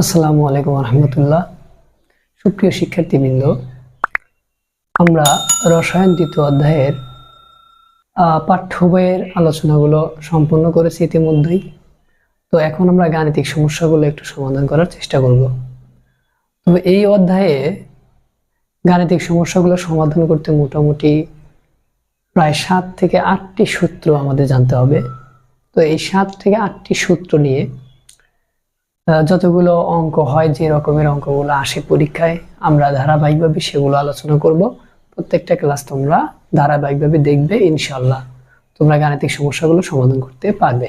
আসসালামু আলাইকুম রহমতুল্লাহ সুপ্রিয় শিক্ষার্থীবৃন্দ, আমরা রসায়ন দ্বিতীয় অধ্যায়ের পাঠ্য বইয়ের আলোচনাগুলো সম্পূর্ণ করেছি ইতিমধ্যেই। তো এখন আমরা গাণিতিক সমস্যাগুলো একটু সমাধান করার চেষ্টা করব। তবে এই অধ্যায়ে গাণিতিক সমস্যাগুলো সমাধান করতে মোটামুটি প্রায় সাত থেকে আটটি সূত্র আমাদের জানতে হবে। তো এই সাত থেকে আটটি সূত্র নিয়ে যতগুলো অঙ্ক হয়, যে রকমের অঙ্কগুলো আসে পরীক্ষায়, আমরা ধারাবাহিকভাবে সেগুলো আলোচনা করব। প্রত্যেকটা ক্লাস তোমরা ধারাবাহিকভাবে দেখবে ইনশাল্লাহ তোমরা গাণিতিক সমস্যাগুলো সমাধান করতে পারবে।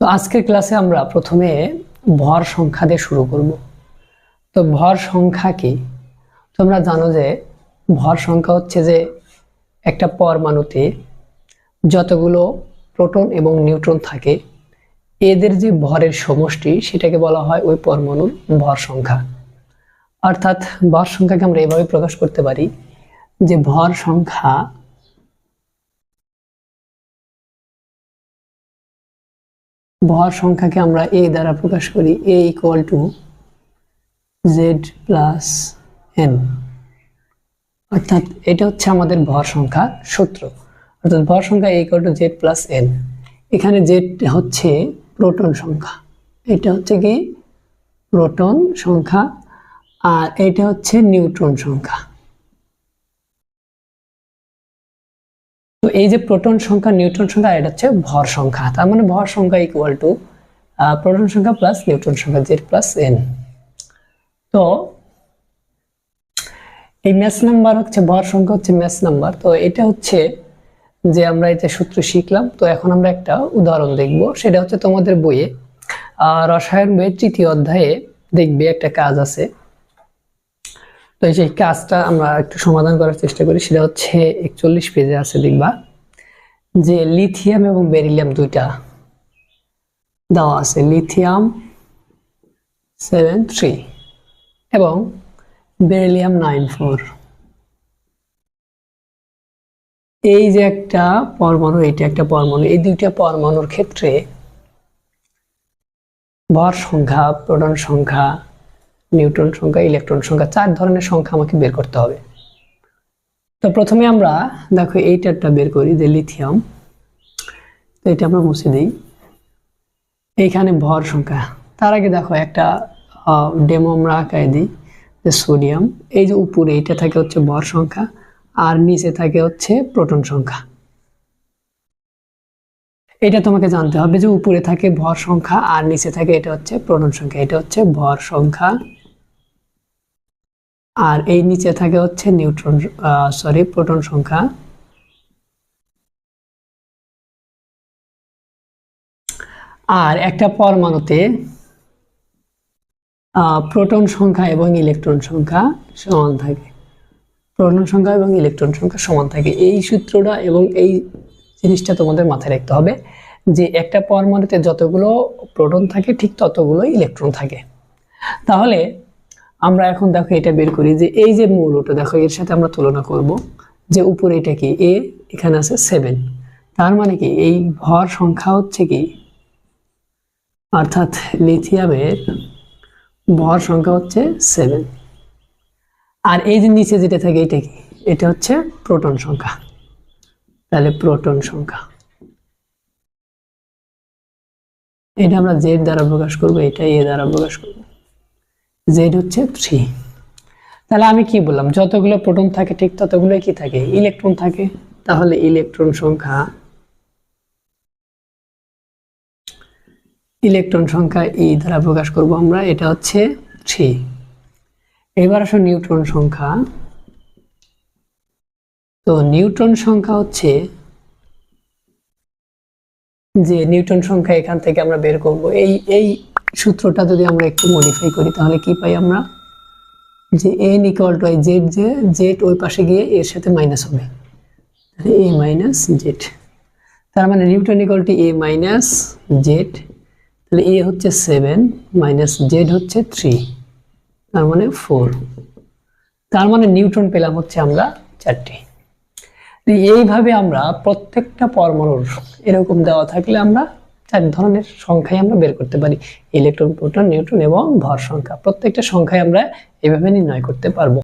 তো আজকের ক্লাসে আমরা প্রথমে ভর সংখ্যা দিয়ে শুরু করব। তো ভর সংখ্যা কি? তোমরা জানো যে ভর সংখ্যা হচ্ছে যে একটা পরমাণুতে যতগুলো প্রোটন এবং নিউট্রন থাকে এদের যে ভরের সমষ্টি, সেটাকে বলা হয় ওই পরমাণুর ভর সংখ্যা। অর্থাৎ ভর সংখ্যাকে আমরা এভাবে প্রকাশ করতে পারি যে ভর সংখ্যা ভর সংখ্যাকে আমরা এ দ্বারা প্রকাশ করি, A equal to Z plus N অর্থাৎ এটা হচ্ছে আমাদের ভর সংখ্যা সূত্র। অর্থাৎ ভর সংখ্যা A equal to Z plus N এখানে জেড হচ্ছে প্রোটন সংখ্যা। এটা হচ্ছে কি? প্রোটন সংখ্যা আর এটা হচ্ছে নিউট্রন সংখ্যা। তো এই যে প্রোটন সংখ্যা নিউট্রন সংখ্যা এটা হচ্ছে ভর সংখ্যা। তার মানে ভর সংখ্যা ইকুয়াল টু প্রোটন সংখ্যা প্লাস নিউট্রন সংখ্যা জেড প্লাস এন তো এই ম্যাথ নাম্বার হচ্ছে, ভর সংখ্যা হচ্ছে ম্যাথ নাম্বার তো এটা হচ্ছে যে আমরা এটা সূত্র শিখলাম, তো এখন আমরা একটা উদাহরণ দেখব। সেটা হচ্ছে তোমাদের বইয়ে রসায়ন বইয়ের তৃতীয় অধ্যায়ে দেখবে একটা কাজ আছে। তো যে কাজটা আমরা একটু সমাধান করার চেষ্টা করি, সেটা হচ্ছে একচল্লিশ পেজে আছে, দেখবা। যে লিথিয়াম এবং বেরিলিয়াম দুইটা দেওয়া আছে, লিথিয়াম সেভেন থ্রি এবং বেরিলিয়াম নাইন ফোর। এই যে একটা পরমাণু, এটা একটা পরমাণু, এই দুইটা পরমাণুর ক্ষেত্রে ভর সংখ্যা, প্রোটন সংখ্যা, নিউট্রন সংখ্যা, ইলেকট্রন সংখ্যা, চার ধরনের সংখ্যা আমাকে বের করতে হবে। তো প্রথমে আমরা দেখো এইটারটা বের করি যে লিথিয়াম। তো এটা আমরা মুছে দিই। এইখানে ভর সংখ্যা। তার আগে দেখো একটা ডেমো আমরা আঁকায় দিই, যে সোডিয়াম। এই যে উপরে এটা থাকে হচ্ছে ভর সংখ্যা। আর নিচে থাকে হচ্ছে প্রোটন সংখ্যা। এটা তোমাকে জানতে হবে যে উপরে থাকে ভর সংখ্যা আর নিচে থাকে এটা হচ্ছে প্রোটন সংখ্যা। এটা হচ্ছে ভর সংখ্যা আর এই নিচে থাকে হচ্ছে নিউট্রন সরি প্রোটন সংখ্যা। আর একটা পরমাণুতে প্রোটন সংখ্যা এবং ইলেকট্রন সংখ্যা সমান থাকে। প্রোটন সংখ্যা এবং ইলেকট্রন সংখ্যা সমান থাকে। এই সূত্রটা এবং এই জিনিসটা তোমাদের মাথায় রাখতে হবে যে একটা পরমাণুতে যতগুলো প্রোটন থাকে, ঠিক ততগুলো ইলেকট্রন থাকে। তাহলে আমরা এখন দেখো এটা বের করি যে এই যে মৌলটা, দেখো এর সাথে আমরা তুলনা করব যে উপরে এটা কি? এ, এখানে আছে সেভেন। তার মানে কি? এই ভর সংখ্যা হচ্ছে কি? অর্থাৎ লিথিয়ামের ভর সংখ্যা হচ্ছে সেভেন। আর এই যে নিচে যেটা থাকে, এটা কি? এটা হচ্ছে প্রোটন সংখ্যা। তাহলে প্রোটন সংখ্যা। এটা আমরা জেড দ্বারা প্রকাশ করব এটা এ দ্বারা প্রকাশ করব। জেড হচ্ছে থ্রি। তাহলে আমি কি বললাম? যতগুলো প্রোটন থাকে, ঠিক ততগুলো কি থাকে? ইলেকট্রন থাকে। তাহলে ইলেকট্রন সংখ্যা ইলেকট্রন সংখ্যা ই দ্বারা প্রকাশ করব আমরা, এটা হচ্ছে থ্রি। এবার আসো নিউট্রন সংখ্যা। তো নিউট্রন সংখ্যা হচ্ছে যে নিউটন সংখ্যা এখান থেকে আমরা বের করব। এই এই সূত্রটা যদি আমরা একটু মডিফাই করি, তাহলে কি পাই আমরা? যে এন ইকুয়াল টু জেড যে জেড ওই পাশে গিয়ে এর সাথে মাইনাস হবে। তাহলে এ মাইনাস জেড তার মানে neutron equal to A minus Z তাহলে এ হচ্ছে সেভেন মাইনাস জেড হচ্ছে থ্রি তার মানে ফোর তার মানে নিউটন পেলাম হচ্ছে আমরা চারটি। এইভাবে আমরা প্রত্যেকটা পরমাণুর এরকম দেওয়া থাকলে আমরা চার ধরনের সংখ্যায় আমরা বের করতে পারি। ইলেকট্রন প্রোটন নিউট্রন এবং ভর সংখ্যা। প্রত্যেকটা সংখ্যায় আমরা এভাবে নির্ণয় করতে পারব।